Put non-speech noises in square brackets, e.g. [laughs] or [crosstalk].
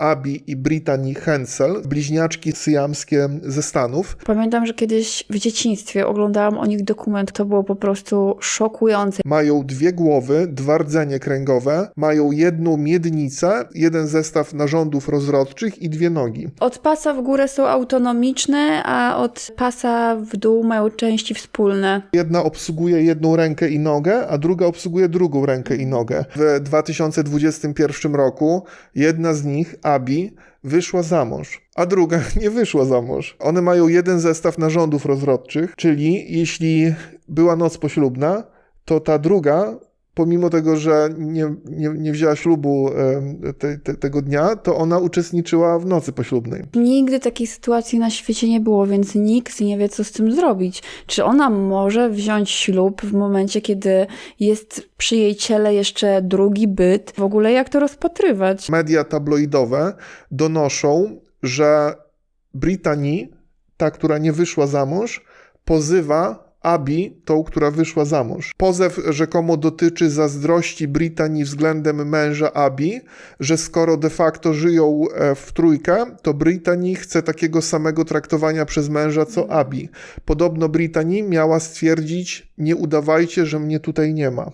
Abi i Brittany Hensel, bliźniaczki syjamskie ze Stanów. Pamiętam, że kiedyś w dzieciństwie oglądałam o nich dokument, to było po prostu szokujące. Mają dwie głowy, dwa rdzenie kręgowe, mają jedną miednicę, jeden zestaw narządów rozrodczych i dwie nogi. Od pasa w górę są autonomiczne, a od pasa w dół mają części wspólne. Jedna obsługuje jedną rękę i nogę, a druga obsługuje drugą rękę i nogę. W 2021 roku jedna z nich, Abi, wyszła za mąż, a druga [laughs] nie wyszła za mąż. One mają jeden zestaw narządów rozrodczych, czyli jeśli była noc poślubna, to ta druga, pomimo tego, że nie, nie, nie wzięła ślubu te, te, tego dnia, to ona uczestniczyła w nocy poślubnej. Nigdy takiej sytuacji na świecie nie było, więc nikt nie wie, co z tym zrobić. Czy ona może wziąć ślub w momencie, kiedy jest przy jej ciele jeszcze drugi byt? W ogóle jak to rozpatrywać? Media tabloidowe donoszą, że Brittany, ta, która nie wyszła za mąż, pozywa Abi, tą, która wyszła za mąż. Pozew rzekomo dotyczy zazdrości Brittany względem męża Abi, że skoro de facto żyją e, w trójkę, to Brittany chce takiego samego traktowania przez męża co Abi. Podobno Brittany miała stwierdzić: Nie udawajcie, że mnie tutaj nie ma.